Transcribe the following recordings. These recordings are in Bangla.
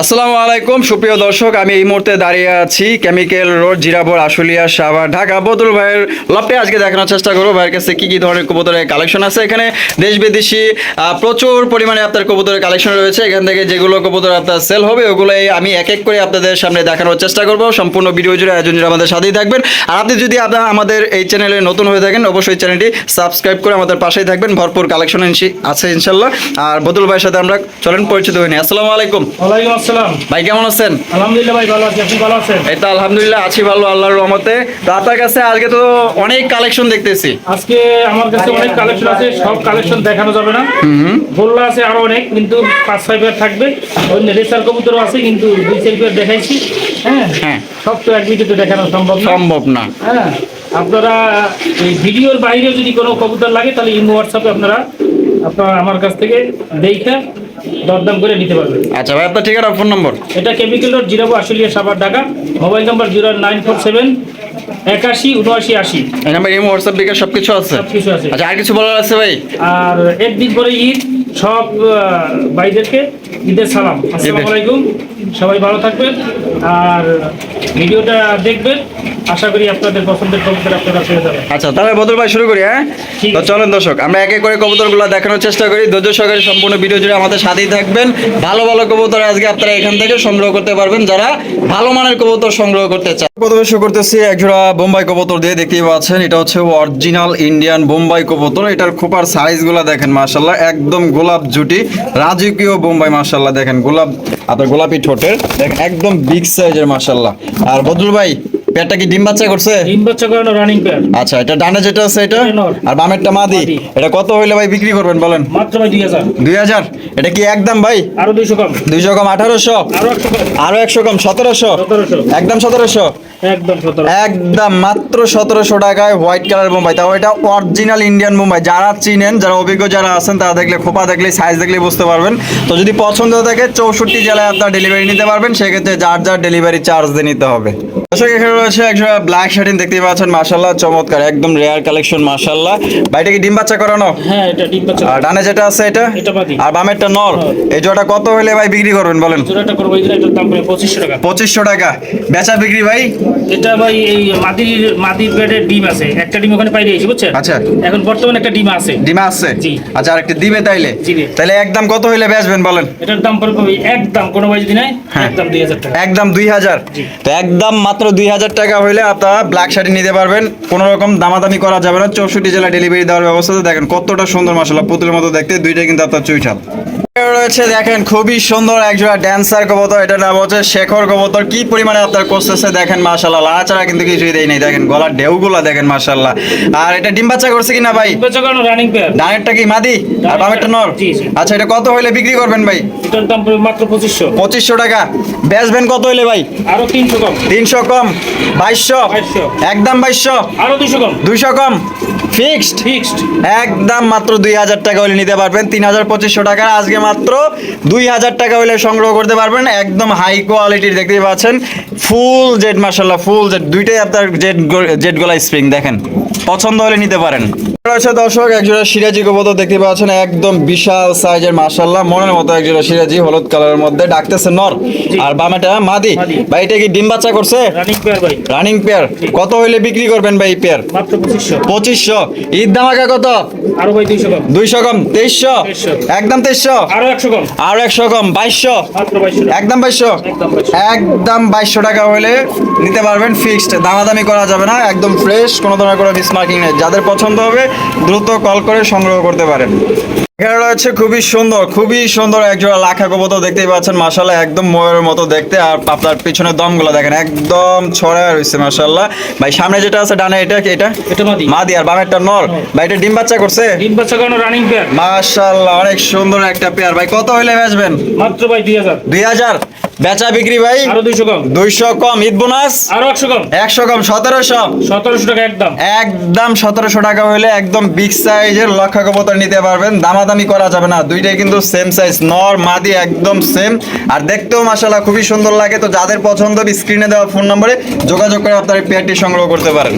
আসসালামু আলাইকুম, সুপ্রিয় দর্শক, আমি এই মুহূর্তে দাঁড়িয়ে আছি কেমিক্যাল রোড জিরাবর আশুলিয়া, সাভার, ঢাকা। বদল ভাইয়ের লপটে আজকে দেখানোর চেষ্টা করব। ভাইয়ের কাছে কি কি ধরনের কবুতরের কালেকশন আছে? এখানে দেশ বিদেশি প্রচুর পরিমাণে আপনার কবুতরের কালেকশন রয়েছে। এখান থেকে যেগুলো কবুতর আপনার সেল হবে, ওগুলোই আমি এক এক করে আপনাদের সামনে দেখানোর চেষ্টা করব। সম্পূর্ণ ভিডিও জুড়ে আয়োজন জুড়ে আমাদের সাথেই থাকবেন। আর আপনি যদি আপনার, আমাদের এই চ্যানেলে নতুন হয়ে থাকেন, অবশ্যই চ্যানেলটি সাবস্ক্রাইব করে আমাদের পাশেই থাকবেন। ভরপুর কালেকশন আছে ইনশাল্লাহ। আর বদল ভাইয়ের সাথে আমরা চলেন, পরিচিত হইনি আসসালামু আলাইকুম। আসসালাম। ভাই কেমন আছেন? আলহামদুলিল্লাহ ভাই ভালো আছি। আপনি ভালো আছেন? এই তো আলহামদুলিল্লাহ আছি ভালো আল্লাহর রহমতে। তো আপনার কাছে আজকে তো অনেক কালেকশন দেখতেছি। আজকে আমার কাছে অনেক কালেকশন আছে সব কালেকশন দেখানো যাবে না। গোল্লা আছে আরও অনেক কিন্তু পাঁচ ছয় পেয়ার থাকবে। অন্য রেসার কবুতরও আছে কিন্তু দুই চার পেয়ার দেখাইছি। হ্যাঁ? হ্যাঁ। সব তো এক ভিডিওতে দেখানো সম্ভব না। সম্ভব না। হ্যাঁ? আপনারা এই ভিডিওর বাইরে যদি কোনো কবুতর লাগে তাহলে ইমো হোয়াটসঅ্যাপে আপনারা আপনারা আমার কাছ থেকে দেখে দরদাম করে নিতে পারবেন আচ্ছা ভাই আপনার ঠিকানা ফোন নম্বর? এটা chemical road Zirabo Ashulia Savar Dhaka. Mobile number zero nine four seven একাশি উনআশি আশি। এই নাম্বার ইমো হোয়াটসঅ্যাপ বিকাশ সব কিছু আছে? সব কিছু আছে। আচ্ছা আর কিছু বলার আছে ভাই? আর একদিন পরে ঈদ সব ভাইদেরকে ঈদের সালাম। আসসালামু। আলাইকুম। সবাই ভালো থাকবেন। আর ভিডিওটা দেখবেন। আশা করি আপনাদের পছন্দের কবুতর আপনারা পেয়ে যাবেন। আচ্ছা তাহলে বদল ভাই শুরু করি হ্যাঁ? তো চলেন দর্শক আমরা একে করে কবুতরগুলো দেখানোর চেষ্টা করি। ধৈর্য সহকারে সম্পূর্ণ ভিডিও জুড়ে আমাদের সাথেই থাকবেন। ভালো ভালো কবুতর আজকে আপনারা এখান থেকে সংগ্রহ করতে পারবেন। যারা ভালো মানের কবুতর সংগ্রহ করতে চান প্রথমে শুরু করতেছি একজোড়া বোম্বাই কবুতর দিয়ে দেখতেই পাচ্ছেন এটা হচ্ছে অরিজিনাল ইন্ডিয়ান বোম্বাই কবুতর। এটার খোপার সাইজগুলো দেখেন মাশাল্লাহ একদম গোলাপ জুটি রাজকীয় বোম্বাই মাশাল্লাহ দেখেন গোলাপ আপনার গোলাপি ঠোঁটের দেখেন একদম বিগ সাইজের মাশাল্লাহ আর বদরুল ভাই পেটটা কি ডিম বাচ্চা করছে? তিন বাচ্চা করানো রানিং পেয়ার আচ্ছা এটা ডানে যেটা আছে এটা? আর বামেরটা মাদি। এটা কত হইলে ভাই বিক্রি করবেন বলেন? মাত্র ভাই দুই হাজার। দুই হাজার? এটা কি একদম ভাই? আরও দুইশো কম। দুইশো কম আঠারোশো? আরও একশো কম। আরও একশো কম সতেরোশো? সতেরোশো। একদম সতেরোশো? একদম সতেরো একদম মাত্র সতেরোশো টাকায় হোয়াইট কালার মুম্বাই তাও এটা অরিজিনাল ইন্ডিয়ান মুম্বাই যারা চিনেন যারা অভিজ্ঞ যারা আছেন তারা দেখলে খোপা দেখলে সাইজ দেখলে বুঝতে পারবেন। তো যদি পছন্দ থাকে চৌষট্টি জেলায় আপনার ডেলিভারি নিতে পারবেন। সেক্ষেত্রে যার যার ডেলিভারি চার্জ দিয়ে নিতে হবে। দর্শক এখানে রয়েছে একজন ব্ল্যাক শার্টিন দেখতেই পাচ্ছেন মাশাল্লাহ চমৎকার একদম রেয়ার কালেকশন মাশাল্লাহ ভাইটা কি ডিম বাচ্চা করানো? হ্যাঁ এটা ডিম বাচ্চা আর ডানে যেটা আছে এটা? এটা বাদি। আর বামেরটা নর? এই জোড়াটা কত হলে ভাই বিক্রি করবেন বলেন? জোড়াটা করব এই দাম পড়বে পঁচিশশো টাকা। পঁচিশশো টাকা। বেচা বিক্রি ভাই? এটা ভাই এই মাদির মাদির পেটের ডিম আছে। একটা ডিম ওখানে পাই দিয়েছি বুঝছেন? আচ্ছা। এখন বর্তমানে একটা ডিম আছে। ডিমা আছে? জি। আচ্ছা আর একটা দিবে তাইলে? জি, জি। তাহলে একদম কত হইলে বেচবেন বলেন? এটার দাম পড়বে একদম কোনো ভাই যদি নাই হ্যাঁ। একদম হাজার টাকা। একদম। তো একদম মাত্র দুই হাজার টাকা হইলে আপনারা ব্ল্যাক শাড়ি নিতে পারবেন। কোনো রকম দামাদামি করা যাবে না। চৌষট্টি জেলা ডেলিভারি দেওয়ার ব্যবস্থা দেখেন কতটা সুন্দর মশলা পুতুলের মতো দেখতে। দুইটা কিন্তু আপনার চুইঠাল। রয়েছে দেখেন খুবই সুন্দর একজোড়া ড্যান্সার কবুতর। এটার নাম হচ্ছে শেখর কবুতর। কি পরিমাণে আপনার করতেছে দেখেন মাশাল্লাহ লাড়াচাড়া কিন্তু কিছুই দেয় নাই। দেখেন গলার ঢেউগুলা দেখেন মাশাল্লাহ আর এটা ডিম বাচ্চা করছে কিনা ভাই? রানিং পেয়ার ডানেরটা কি মাদি? আর বামেরটা নর। আচ্ছা এটা কত হইলে বিক্রি করবেন ভাই? এটার দাম মাত্র পঁচিশশো। পঁচিশশো টাকা। বেচবেন কত হইলে ভাই? আরও তিনশো কম। তিনশো কম। 2200 একদম বাইশশো। আরও দুইশো কম। দুইশো কম। ফিক্সড? ফিক্সড। একদম মাত্র দুই হাজার টাকা হলে নিতে পারবেন। তিন হাজার পঁচিশশো টাকা। আজকে মাত্র দুই হাজার টাকা হলে সংগ্রহ করতে পারবেন। একদম হাই কোয়ালিটির দেখতেই পাচ্ছেন। ফুল জেড মার্শাল্লাহ ফুল জেড দুইটাই আপনার জেড জেড গোলা স্প্রিং দেখেন। পছন্দ হলে নিতে পারেন। রয়েছে দর্শক একজোড়া সিরাজি কবুতর দেখতে পাচ্ছেন একদম বিশাল সাইজের মার্শাল্লাহ মনের মতো একজোড়া সিরাজি হলুদ কালারের মধ্যে ডাকতেছে নর। আর বামেটা মাদি। ভাই এটা কি ডিম বাচ্চা করছে? রানিং পেয়ার ভাই। রানিং পেয়ার কত হইলে বিক্রি করবেন ভাই পেয়ার পঁচিশশো। ঈদ দামাকা কত? আরও দুইশো কম। তেইশশো? একদম তেইশশো? আরও একশো কম। আরও একশো কম। বাইশশো। একদম বাইশশো? একদম 2200 বাইশশো টাকা হলে নিতে পারবেন ফিক্সড দামাদামি করা যাবে না। একদম ফ্রেশ কোনো ধরনের কোনো মিসমার্কিং নেই যাদের পছন্দ হবে দ্রুত কল করে সংগ্রহ করতে পারেন। এখানে রয়েছে খুবই সুন্দর খুবই সুন্দর একজোড়া লাখা কবুতর দেখতেই পাচ্ছেন মাসাল্লাহ একদম ময়ূরের মতো দেখতে। আর আপনার পিছনের দমগুলো দেখেন একদম ছড়ায় রয়েছে মাসাল্লাহ ভাই সামনে যেটা আছে ডানে এটা কি এটা? এটা মাদি। মাদি আর বামেরটা নর। ভাই এটা ডিম বাচ্চা করছে? ডিম বাচ্চা কারণ রানিং পেয়ার মাশাল্লাহ অনেক সুন্দর একটা পেয়ার ভাই কত হইলে বেচবেন? মাত্র ভাই দুই হাজার। দুই হাজার? বেচা বিক্রি ভাই? আরও দুইশো কম। ঈদ বোনাস? আরও একশো কম। একশো কম সতেরোশো? সতেরোশো টাকা একদম। একদম সতেরোশো টাকা হইলে একদম বিগ সাইজের লক্ষা কবুতর নিতে পারবেন। দামাদামি করা যাবে না। দুইটাই কিন্তু সেম সাইজ নর মাদি একদম সেম আর দেখতেও মাসাল্লাহ খুবই সুন্দর লাগে। তো যাদের পছন্দ স্ক্রিনে দেওয়া ফোন নম্বরে যোগাযোগ করে আপনার পেয়ারটি সংগ্রহ করতে পারেন।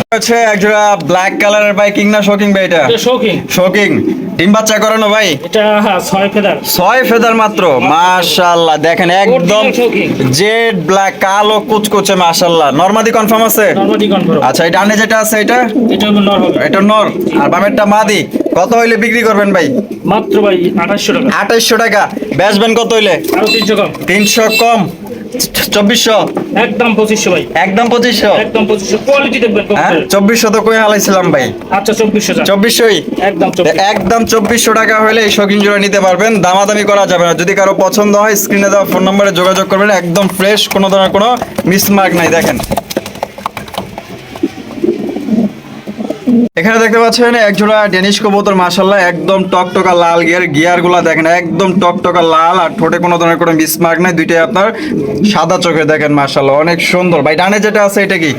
হচ্ছে একজোড়া ব্ল্যাক কালারের ভাই কিং না শোকিং ভাই এটা? শৌখিন। শোকিং ডিম বাচ্চা করানো ভাই? এটা হ্যাঁ, ছয় ফেদার। ছয় ফেদার মাত্র মাশাল্লাহ দেখেন একদম জেড ব্ল্যাক কালো কুচকুচে মাশাল্লাহ নরমাদি কনফার্ম আছে? নর্মাদি কনফার্ম আচ্ছা এই ডানে যেটা আছে এটা? এটা নর হবে। এটা নর। আর বামেরটা মাদি। কত হইলে বিক্রি করবেন ভাই? মাত্র ভাই আঠাশশো টাকা। আঠাইশশো টাকা। বেচবেন কত হইলে? আরও তিনশো কম। তিনশো কম। চব্বিশশো? একদম পঁচিশশো ভাই। একদম পঁচিশশো? একদম পঁচিশশো। কোয়ালিটি দেখবেন চব্বিশশো তো কই হালাইছিলাম ভাই। আচ্ছা চব্বিশশো টাকা চব্বিশশোই? একদম একদম চব্বিশশো টাকা হলে এই শৌখিন জোড়া নিতে পারবেন। দামাদামি করা যাবে না। যদি কারও পছন্দ হয় স্ক্রিনে দেওয়া ফোন নম্বরে যোগাযোগ করবেন। একদম ফ্রেশ কোন ধরনের কোনো মিসমার্ক নাই। দেখেন। এখানে দেখতে পাচ্ছেন এক জোড়া ডেনিশ কবুতর মাশাল্লাহ একদম টকটকা লাল গিয়ার। গিয়ারগুলা দেখেন একদম টকটকা লাল আর ঠোঁটে কোনো ধরনের কোনো মিসমার্ক নাই। দুইটাই আপনার সাদা চোখে দেখেন মাশাল্লাহ অনেক সুন্দর। ভাই ডানে যেটা আছে এটা কি?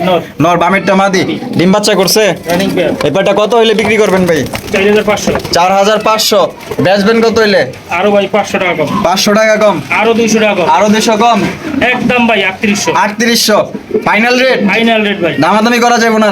নর। বামেরটা মাদি? ডিম বাচ্চা করছে? পেয়ার এবারটা কত হইলে বিক্রি করবেন ভাই? চার হাজার পাঁচশো। চার বেচবেন কত হইলে? আরও ভাই পাঁচশো টাকা কম। পাঁচশো টাকা কম? আরও দুইশো টাকা কম। আরও দুশো কম? একদম ভাই আটত্রিশশো। আটত্রিশশো। ফাইনাল রেট ফাইনাল রেট ভাই। দামাদামি করা যাবে না।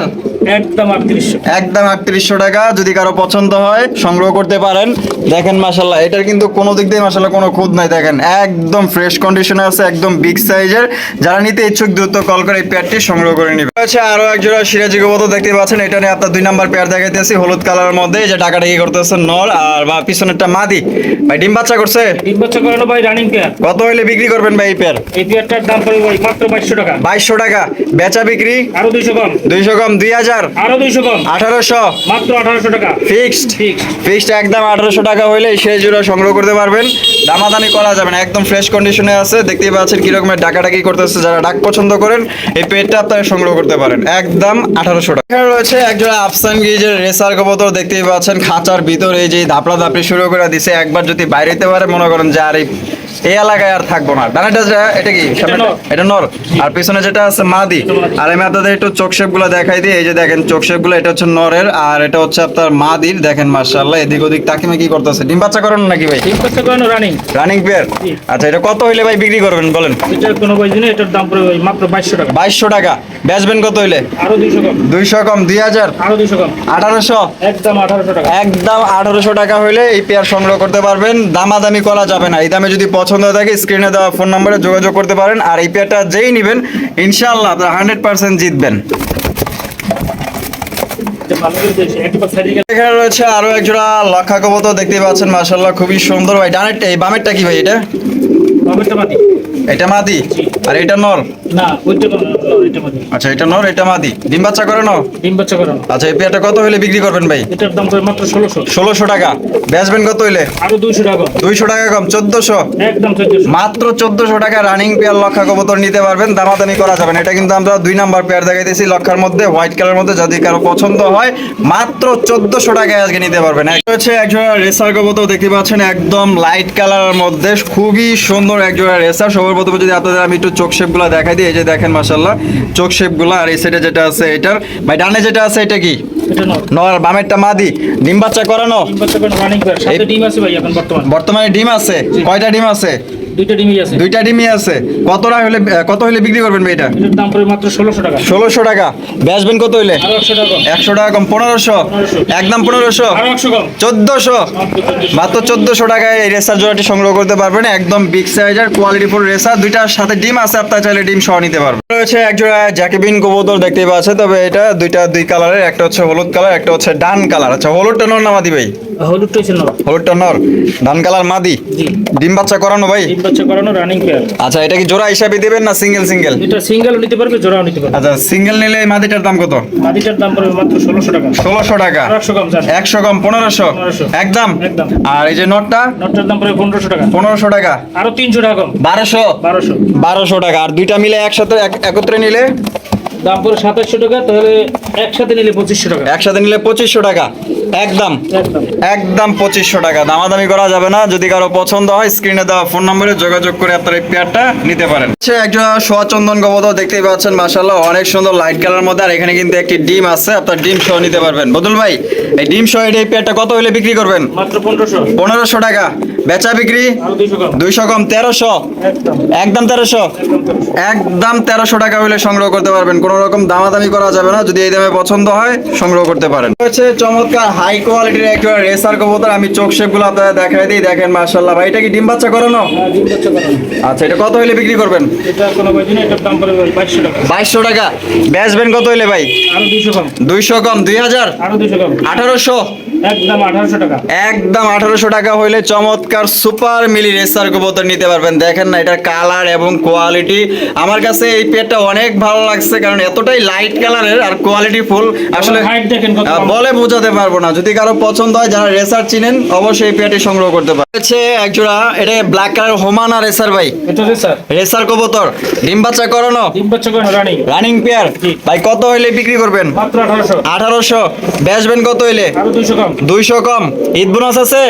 একদম আটত্রিশশো। একদম আটত্রিশশো টাকা যদি কারও পছন্দ হয় সংগ্রহ করতে পারেন। দেখেন মাসাল্লাহ এটার কিন্তু কোনো দিক দিয়ে মাসাল্লাহ কোনো খুদ নাই। দেখেন একদম ফ্রেশ কন্ডিশনে আছে একদম বিগ সাইজের যারা নিতে ইচ্ছুক দ্রুত কল করে এই পেয়ারটি সংগ্রহ করে নিবে আচ্ছা আরও এক জোড়া সিরাজি গোবত দেখতে পাচ্ছেন এটা নিয়ে আপনার দুই নাম্বার পেয়ার দেখাইতেছি হলুদ কালারের মধ্যে। এই যে টাকাটা কি করতেছে নর আর বা পিছনেরটা মাদি। ভাই ডিম বাচ্চা করছে? তিন বছর করানো ভাই রানিং পেয়ার কত হইলে বিক্রি করবেন ভাই এই পেয়ার এই পেয়ারটার দাম পড়বে ভাই মাত্র বাইশশো টাকা। বাইশশো টাকা। বেচা বিক্রি? আরও দুইশো কম। দুইশো কম দুই হাজার। আরও দুইশো কম। আঠারোশো। মাত্র আঠারোশো টাকা। ফিক্সড। ফিক্সড। একদম আঠারোশো টাকা হইলে সেই জোড়া সংগ্রহ করতে পারবেন। দামাদামি করা যাবে না একদম ফ্রেশ কন্ডিশনে আছে। দেখতেই পাচ্ছেন কিরকমের ডাকাডাকি করতেছে যারা ডাক পছন্দ করেন এই পেটটা আপনারা সংগ্রহ করতে পারেন। একদম আঠারোশো টাকা। এখানে রয়েছে একজোড়া আফসান গিজের রেসার কবুতর দেখতেই পাচ্ছেন খাঁচার ভিতরে এই যে দাপড়া দাপড়ি শুরু করে দিছে। একবার যদি বাইরে যেতে পারে মনে করেন যে আর এই এই এলাকায় আর থাকব না। ডানাটা এটা কি? এটা নর। আর পিছনে যেটা আছে মাদি। আর আমি আপনাদের একটু চোখ শেপগুলো দেখাই দিই। এই যে দেখেন চোখ শেপগুলো এটা হচ্ছে নরের আর এটা হচ্ছে আপনার মাদির। দেখেন মার্শাল্লাহ এদিক ওদিক তাকিমে কি করতেছে? ডিম বাচ্চা করেন নাকি ভাই? তিন বছর করানো রানিং রানিং পেয়ার আচ্ছা এটা কত হইলে ভাই বিক্রি করবেন বলেন? এটার কোনো বয়স নেই এটার দাম ভাই মাত্র বাইশশো টাকা। বাইশশো টাকা। বেচবেন কত হইলে? আরও দুইশো কম। দুইশো কম দুই হাজার? আরও দুইশো কম। আঠারোশো? একদম আঠারোশো টাকা। একদম আঠারোশো টাকা হইলে এই পেয়ার সংগ্রহ করতে পারবেন। দামাদামি করা যাবে না। এই দামে যদি পছন্দ হয়ে থাকে স্ক্রিনে দেওয়া ফোন নম্বরে যোগাযোগ করতে পারেন। আর এই পেয়ারটা যেই নেবেন ইনশাআল্লাহ আপনার হান্ড্রেড পার্সেন্ট জিতবেন এটা ভালো করে দিয়েছে একটু পর সাইডে গেলে এখানে রয়েছে আরও এক জোড়া লক্ষা কবুতর দেখতে পাচ্ছেন মাশাল্লাহ খুবই সুন্দর ভাই। ডানেরটা এই বামেরটা কি ভাই এটা? এটা মাদি আর এটা নর না ওইটা আচ্ছা এটা নর এটা মাদি। ডিম বাচ্চা করে নাও। ডিম বাচ্চা করানো আচ্ছা এই পেয়ারটা কত হইলে বিক্রি করবেন ভাই? এটার দাম পড়বে মাত্র ষোলোশো। ষোলোশো টাকা। বেচবেন কত হইলে? আরও দুইশো টাকা কম। দুইশো টাকা কম চোদ্দশো। একদম চোদ্দশো। মাত্র চোদ্দশো টাকা রানিং পেয়ার লক্ষা কবুতর নিতে পারবেন দামাদামি করা যাবে না। এটা কিন্তু আমরা দুই নাম্বার পেয়ার দেখাইতেছি লক্ষার মধ্যে হোয়াইট কালার মধ্যে যদি কারও পছন্দ হয় মাত্র চোদ্দশো টাকায় আজকে নিতে পারবেন। একটা হচ্ছে একজোড়া রেসার কবুতর দেখতে পাচ্ছেন একদম লাইট কালারের মধ্যে খুবই সুন্দর একজোড়া রেসার। সর্বপ্রথমে যদি আপনাদের আমি একটু চোখ শেপগুলো দেখাই দিই এই যে দেখেন মাসাল্লাহ চোখ শেপগুলো আর এই সাইডে যেটা আছে এটার ভাই ডানে যেটা আছে এটা কি? নর। বামেরটা মাদি। ডিম বাচ্চা করানো? ডিম বাচ্চা করানো রানিং পেয়ার সাথে এই- ডিম আছে ভাই এখন বর্তমান। বর্তমানে ডিম আছে। কয়টা ডিম আছে? দুইটা ডিমই আছে। দুইটা ডিমই আছে। কতটা হলে কত হলে বিক্রি করবেন ভাই এটা এটার দাম পড়বে মাত্র ষোলোশো টাকা। ষোলোশো টাকা। বেচবেন কত আরও একশো টাকা কম। একশো টাকা কম। পনেরোশো? একদম পনেরোশো? আরও কম। মাত্র 1400 চোদ্দশো টাকায় এই রেসার জোড়াটি সংগ্রহ করতে পারবেন। একদম বিগ সাইজের কোয়ালিটি ফুল রেসার। দুইটার সাথে ডিম আছে আপনার চাইলে ডিম সহ নিতে পারবেন। রয়েছে এক জোড়া জ্যাকেবিন কবুতর দেখতেই পাচ্ছে তবে এটা দুইটা দুই কালারের একটা হচ্ছে হলুদ কালার একটা হচ্ছে ডান কালার আচ্ছা হলুদটা নর না মাদি ভাই? হলুদটা হচ্ছে নয় হলুদটা নর। ডান কালার মাদি? ডিম বাচ্চা করানো ভাই? বাচ্চা করানো রানিং পেয়ার আচ্ছা এটা কি জোড়া হিসাবে দিবেন না সিঙ্গেল সিঙ্গেল এটা সিঙ্গেল নিতে পারবে জোড়াও নিতে পারবে। আচ্ছা সিঙ্গেল নিলে এই মাদিটার দাম কত? মাদিটার দাম পড়বে মাত্র ষোলোশো টাকা। ষোলোশো টাকা। আরও একশো কম জান একশো কম পনেরোশো? 1500 একদম? একদম। আর এই যে নটটা? নটটার দাম পড়বে পনেরোশো টাকা। পনেরোশো টাকা। আরও তিনশো টাকা কম। বারোশো? বারোশো। বারোশো টাকা। আর দুইটা মিলে একসাথে এক- একত্রে নিলে? দাম পড়ে সাতাশশো টাকা তাহলে একসাথে নিলে পঁচিশশো টাকা। একসাথে নিলে পঁচিশশো টাকা। একদম। একদম। পঁচিশশো টাকা। দামাদামি করা যাবে না। যদি কারও পছন্দ হয় স্ক্রিনে দেওয়া ফোন নম্বরে যোগাযোগ করে আপনার এই পেয়ারটা নিতে পারেন। হচ্ছে একটা সোয়া চন্দন গবদ দেখতেই পাচ্ছেন মাসাল্লাহ অনেক সুন্দর লাইট কালার মধ্যে। আর এখানে কিন্তু একটি ডিম আছে। আপনার ডিম সহ নিতে পারবেন। বদল ভাই এই ডিম সহ এই পেয়ারটা কত হলে বিক্রি করবেন? মাত্র পনেরোশো। পনেরোশো টাকা। বেচা বিক্রি? দুইশো কম তেরোশো? একদম তেরোশো? একদম তেরোশো টাকা হলে সংগ্রহ করতে পারবেন। কোনো রকম দামাদামি করা যাবে না। যদি এই দামে পছন্দ হয় সংগ্রহ করতে পারেন। হচ্ছে চমৎকার হাই কোয়ালিটির একটা রেসার কবুতর। আমি চোখ শেপগুলো আপনাদের দেখাই দিই। দেখেন মার্শাল্লাহ ভাই এটা কি ডিম বাচ্চা করানো? হ্যাঁ। আচ্ছা এটা কত হলে বিক্রি করবেন? বাইশশো টাকা। বেচবেন কত হলে ভাই? দুইশো কম। দুই হাজার? আঠারোশো? একদম আঠারোশো টাকা। একদম টাকা হইলে চমৎকার সুপার মিলি রেসার কবুতর নিতে পারবেন। দেখেন না এটার কালার এবং কোয়ালিটি। আমার কাছে এই পেটটা অনেক ভালো লাগছে কারণ এতটাই লাইট কালারের আর কোয়ালিটি ফুল আসলে হাইট দেখেন কত বলে বোঝাতে পারব না। যদি কারও পছন্দ হয় যারা রেসার চিনেন অবশ্যই এই পেটে সংগ্রহ করতে পারে হচ্ছে একজোড়া এটা ব্ল্যাক কালার হোমানা রেসার ভাই। এটা যে রেসার কবুতর। ডিম বাচ্চা করানো? ডিম বাচ্চা করানো রানিং রানিং পেয়ার ভাই কত হইলে বিক্রি করবেন? মাত্র আঠারোশো। আঠারোশো। বেচবেন কত হইলে? আরও কম। দুইশো কম। ঈদ বোনাস আছে?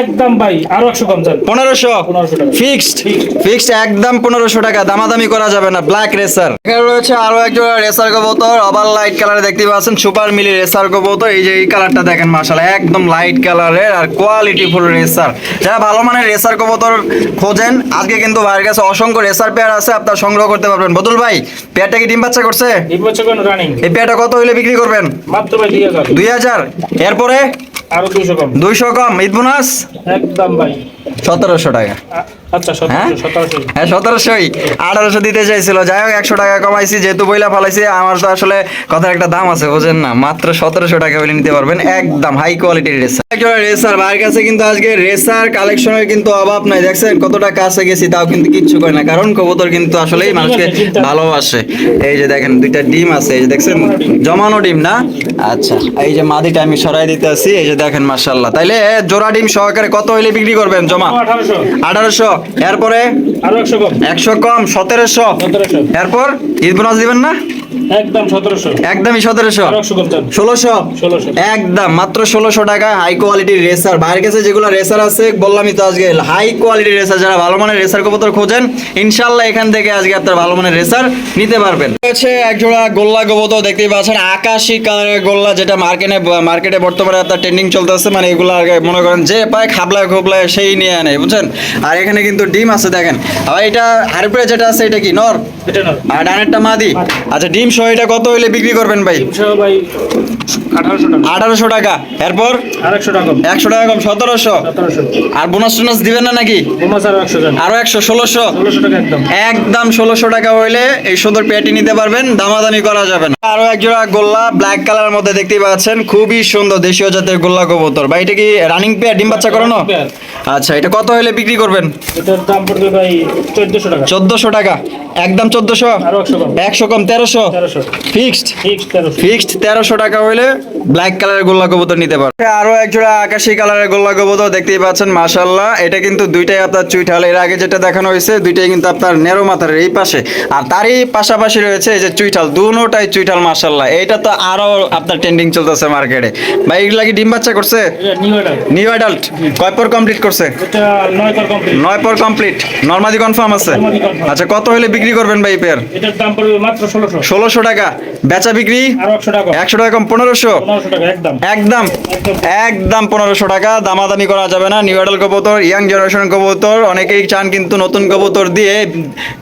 একদম ভাই আরও একশো কম যান পনেরোশো? 1500 টাকা। ফিক্সড? ফিক্সড একদম পনেরোশো টাকা। দামাদামি করা যাবে না। Black racer. এখানে রয়েছে আরও একজন রেসার কবুতর। ওভার লাইট কালারে দেখতে পাচ্ছেন। সুপার মিলি রেসার কবুতর। এই যে এই কালারটা দেখেন মাশাআল্লাহ একদম লাইট কালারের আর কোয়ালিটি ফুল রেসার। যারা ভালো মানের রেসার কবুতর খোঁজেন আজকে কিন্তু ভাইয়ের কাছে অসংখ্য রেসার পেয়ার আছে। আপনারা সংগ্রহ করতে পারবেন। বদল ভাই পেয়ারটা কি ডিম বাচ্চা করছে? এই পেয়ারটা কত হইলে বিক্রি করবেন? মাত্র ভাই দুই হাজার। এরপরে? আরও দুইশো কম। দুইশো কম ঈদ বোনাস? একদম ভাই। সতেরোশো টাকা। আচ্ছা হ্যাঁ? হ্যাঁ সতেরোশোই। আঠারোশো দিতে চাইছিল। যাই হোক একশো টাকা কমাইছি যেহেতু বইলা ফালাইছি আমার তো আসলে কথার একটা দাম আছে বুঝেন না। মাত্র সতেরোশো টাকা হলে নিতে পারবেন একদম হাই কোয়ালিটির রেসার রেসার ভাইয়ের কাছে কিন্তু আজকে রেসার কালেকশনের কিন্তু অভাব নাই। দেখছেন কতটা কাছে গেছি তাও কিন্তু কিচ্ছু করে না। কারণ কবুতর কিন্তু আসলেই মানুষকে ভালোবাসে। এই যে দেখেন দুইটা ডিম আছে এই যে দেখছেন জমানো ডিম না? আচ্ছা এই যে মাদিটা আমি সরাই দিতে আছি এই যে দেখেন মার্শাল্লাহ তাইলে জোড়া ডিম সহকারে কত হইলে বিক্রি করবেন? জমা। আঠারোশো। এরপরে? একশো কম সতেরোশো। সতেরোশো। এরপর? ঈদ বোনাস দিবেন না? একদম সতেরোশো। একদমই সতেরোশো। ষোলোশো? একদম মাত্র ষোলোশো টাকা হাই কোয়ালিটির রেসার বাইরের কাছে যেগুলো রেসার আছে বললামই তো আজকে হাই কোয়ালিটির রেসার যারা ভালো মানের রেসার কবুতর খোঁজেন ইনশাল্লাহ এখান থেকে আজকে আপনার ভালো মানের রেসার নিতে পারবেন। একজোড়া গোল্লা কবুতর দেখতেই পাচ্ছেন আকাশি কালারের গোল্লা যেটা মার্কেটে মার্কেটে বর্তমানে আপনার ট্রেন্ডিং চলতেছে। মানে এগুলো মনে করেন যে পায় খাবলায় খোবলায় সেই নিয়ে আনে বুঝছেন? আর এখানে কিন্তু ডিম আছে দেখেন। আবার এটা হারপুরে যেটা আছে এটা কি? নর? আর ডানেরটা মাদি। আচ্ছা ডিম সহ এটা কত হইলে বিক্রি করবেন ভাই? আঠারোশো টাকা। এরপর? একশো টাকা কম। একশো টাকা কম সতেরোশো। আর বোনাস টোনাস দিবেন না নাকি? আরও একশো ষোলোশো। একদম। ষোলোশো টাকা হইলে এই সুন্দর পেটি নিতে পারবেন দামাদামি করা যাবে না। আরও এক জোড়া গোল্লা ব্ল্যাক কালার মধ্যে দেখতেই পাচ্ছেন খুবই সুন্দর দেশীয় জাতের গোল্লা কবুতর। ভাই এটা কি রানিং পেয়ার ডিম বাচ্চা করানো? আচ্ছা এটা কত হইলে বিক্রি করবেন? এটার দাম পড়বে ভাই চোদ্দশো টাকা। চোদ্দশো টাকা। একদম চোদ্দশো? একশো কম। তেরোশো? ফিক্সড ফিক্সড তেরোশো। টাকা হইলে ব্ল্যাক কালারের গোল্লা কবুতর নিতে পারবে আরও এক জোড়া আকাশি কালারের গোল্লা কবুতর দেখতেই পাচ্ছেন মাশাল্লাহ এটা কিন্তু দুইটাই আপনার চুইঠাল এর আগে যেটা দেখানো হয়েছে দুইটাই কিন্তু আপনার নেরো মাথার এই পাশে। আর তারই পাশাপাশি রয়েছে এই যে চুইঠাল দুনোটাই চুইঠাল মাশাল্লাহ এটা তো আরও আপনার ট্রেন্ডিং চলতেছে মার্কেটে ভাই এগুলা কি ডিম বাচ্চা করছে? নিউ অ্যাডাল্ট কয় পর কমপ্লিট করছে? নয় পর কমপ্লিট নর্মাদি কনফার্ম আছে? আচ্ছা কত হলে বিক্রি করবেন ভাই পেয়ার? এটার দাম পড়বে মাত্র ষোলোশো। ষোলোশো টাকা। বেচা বিক্রি? আরও একশো টাকা। একশো টাকা কম পনেরোশো? পনেরোশো টাকা একদম। একদম? একদম। একদম পনেরোশো টাকা। দামাদামি করা যাবে না। নিউ অ্যাডাল কবুতর ইয়াং জেনারেশন কবুতর অনেকেই চান কিন্তু নতুন কবুতর দিয়ে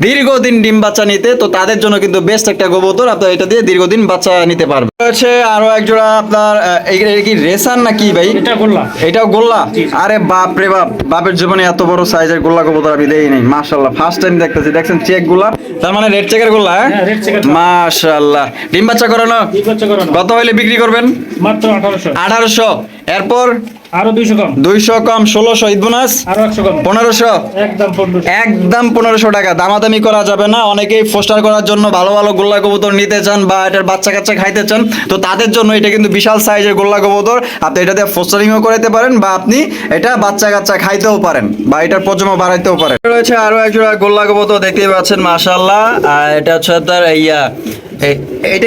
দীর্ঘদিন ডিম বাচ্চা নিতে। তো তাদের জন্য কিন্তু বেস্ট একটা কবুতর। আপনার এটা দিয়ে দীর্ঘদিন বাচ্চা নিতে পারবে হচ্ছে আরও এক জোড়া আপনার এই কি রেসার না কি ভাই? এটা বললাম এটাও গোল্লা? আরে বাপ রে বাপ। বাপের জীবনে এত বড় সাইজের গোল্লা কবুতর আমি দেই নাই। মাশাল্লাহ ফার্স্ট টাইম দেখতেছি। দেখছেন চেকগুলা? তার মানে রেড চেকার গোল্লা। মাশাল্লাহ ডিম বাচ্চা করানো? করানো। কত হইলে বিক্রি করবেন? মাত্র আঠারোশো। আঠারোশো। এরপর? আরও দুইশো কম। দুইশো কম ষোলোশো ঈদ বোনাস? আরও একশো কম। পনেরোশো? একদম পনেরোশো। একদম পনেরোশো টাকা। দামাদামি করা যাবে না। অনেকেই ফোস্টার করার জন্য ভালো ভালো গোল্লা কবুতর নিতে চান বা এটার বাচ্চা কাচ্চা খাইতে চান তো তাদের জন্য এটা কিন্তু বিশাল সাইজের গোল্লা কবুতর। আপনি এটা দিয়ে ফোস্টারিংও করাতে পারেন বা আপনি এটা বাচ্চা কাচ্চা খাইতেও পারেন বা এটার প্রজন্ম বাড়াইতেও পারেন। রয়েছে আরও একজোড়া গোল্লা কবুতর দেখতেই পাচ্ছেন মাশাল্লাহ আর এটা হচ্ছে তার ইয়া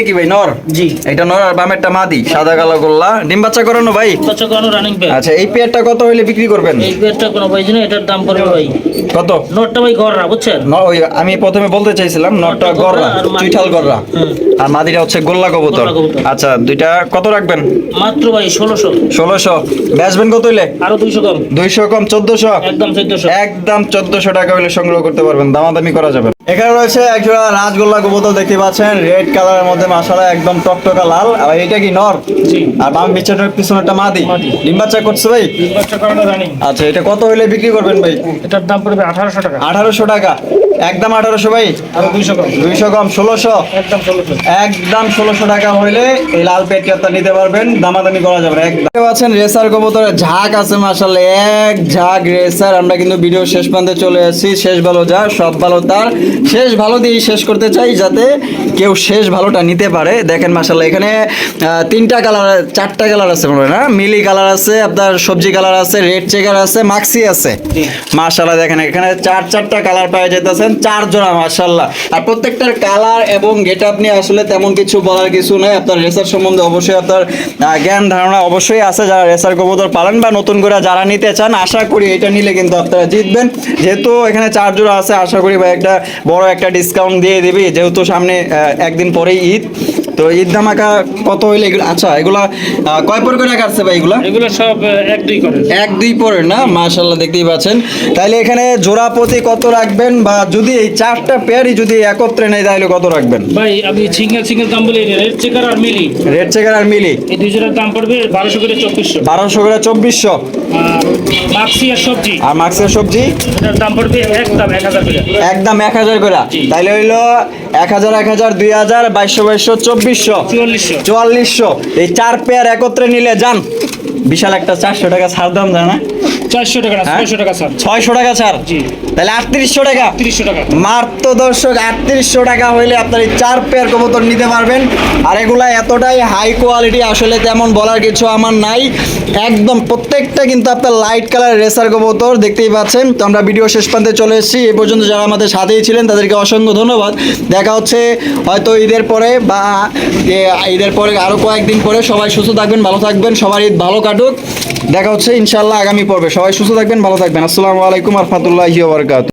কি ভাই নর? জি। এটা নর আর বামেরটা মাদি সাদা কালো গোল্লা। ডিম বাচ্চা করানো ভাই? বাচ্চা করানো রানিং পেয়ার আচ্ছা এই পেয়ারটা কত হইলে বিক্রি করবেন? এই পেয়ারটা কোনো ভাই জন্য এটার দাম পড়বে ভাই। কত? নোটটা ভাই গড়রা বুঝছেন? ন ওই আমি প্রথমে বলতে চাইছিলাম নটটা গররা চুইঠাল গররা। আর মাদিটা হচ্ছে গোল্লা কবুতর। আচ্ছা দুইটা কত রাখবেন? মাত্র ভাই ষোলোশো। ষোলোশো। বেচবেন কত হইলে? আরও দুইশো কম। দুইশো কম চোদ্দশো? একদম চোদ্দশো। একদম চোদ্দশো টাকা হলে সংগ্রহ করতে পারবেন দামাদামি করা যাবে এখানে রয়েছে একজোড়া রাজগোল্লা কবুতর দেখতে পাচ্ছেন। রেড কালারের মধ্যে মাসালা একদম টকটকা লাল। আর এটা কি নর? আর বাম পিছনের পিছনে একটা মাদি। ডিম বাচ্চা করছে ভাই? তিন চেক করা জানি আচ্ছা এটা কত হইলে বিক্রি করবেন ভাই? এটার দাম পড়বে আঠারোশো টাকা। আঠারোশো টাকা। একদম আঠারোশো ভাই? দুইশো কম। ষোলোশো? একদম ষোলোশো। টাকা হইলে এই লাল পেটটা নিতে পারবেন দামাদামি করা যাবে একদম। পাচ্ছেন রেসার কবুতরের ঝাঁক আছে মাসাল্লাহ এক ঝাঁক রেসার। আমরা কিন্তু ভিডিও শেষ প্রান্তে চলে আসছি শেষ ভালো যা সব ভালো তার। শেষ ভালো দিয়েই শেষ করতে চাই যাতে কেউ শেষ ভালোটা নিতে পারে। দেখেন মাসাল্লাহ এখানে আহ, তিনটা কালার চারটা কালার আছে মনে হয় না? মিলি কালার আছে আপনার সবজি কালার আছে রেড চেকার আছে মাক্সি আছে। মাশাল্লাহ দেখেন এখানে চার চারটা কালার পাওয়া যেতেছেন চার জোড়া মাশাল্লাহ আর প্রত্যেকটার কালার এবং গেট আপ নিয়ে আসলে তেমন কিছু বলার কিছু নেই। আপনার রেসার সম্বন্ধে অবশ্যই আপনার জ্ঞান, ধারণা অবশ্যই আছে। যারা রেসার গোবর পালন বা নতুন করে যারা নিতে চান, আশা করি এটা নিলে কিন্তু আপনারা জিতবেন। যেহেতু এখানে চার জোড়া আছে, আশা করি বা একটা বড় একটা ডিসকাউন্ট দিয়ে দিবি। যেহেতু সামনে একদিন পরেই ঈদ। তো ঈদ ধামাকা কত হইলে এগুলো আচ্ছা এগুলা কয় পর করে কাটছে ভাই এগুলা? এগুলো সব এক দুই করে এক দুই পরের না? মাশাল্লাহ দেখতেই পাচ্ছেন। তাহলে এখানে জোড়া প্রতি কত রাখবেন? বা যদি এই চারটা পেয়ারই যদি একত্রে নেয় তাহলে কত রাখবেন? ভাই আমি সিঙ্গেল সিঙ্গেল দাম বলি রেড চেকার আর মিলি রেড চেকার আর মিলি এই দুই জোড়ার দাম পড়বে বারোশো করে চব্বিশশো। বারোশো করে চব্বিশশো। আর মাক্সি আর সবজি। আর মাক্সের সবজি? এটার দাম পড়বে একদম এক হাজার করে। একদম এক হাজার করে। জি। তাইলে হইল এক হাজার এক হাজার দুই হাজার বাইশশো বাইশশো চব্বিশশো চুয়াল্লিশশো। চুয়াল্লিশশো। এই চার পেয়ার একত্রে নিলে যান। বিশাল একটা চারশো টাকা ছাড় দাম যায় না চারশো টাকা? ছয়শো টাকা স্যার ছয়শো টাকা ছাড়? জি। তাহলে আটত্রিশশো টাকা। তিরিশশো টাকা। মাত্র দর্শক আটত্রিশশো টাকা হইলে আপনার এই চার পেয়ার কবুতর নিতে পারবেন। আর এগুলা এতটাই হাই কোয়ালিটি আসলে তেমন বলার কিছু আমার নাই। একদম প্রত্যেকটা কিন্তু আপনার লাইট কালার রেসার কবুতর দেখতেই পাচ্ছেন। তো আমরা ভিডিও শেষ প্রান্তে চলে এসেছি। এই পর্যন্ত যারা আমাদের সাথেই ছিলেন তাদেরকে অসংখ্য ধন্যবাদ। দেখা হচ্ছে হয়তো ঈদের পরে বা ঈদের পরে আরও কয়েকদিন পরে। সবাই সুস্থ থাকবেন ভালো থাকবেন। সবার ঈদ ভালো কাটুক। দেখা হচ্ছে ইনশাল্লাহ আগামী পর্বে। সবাই সুস্থ থাকবেন, ভালো থাকবেন। আসসালামু আলাইকুম রহমতুল্লাহি ওবরকাত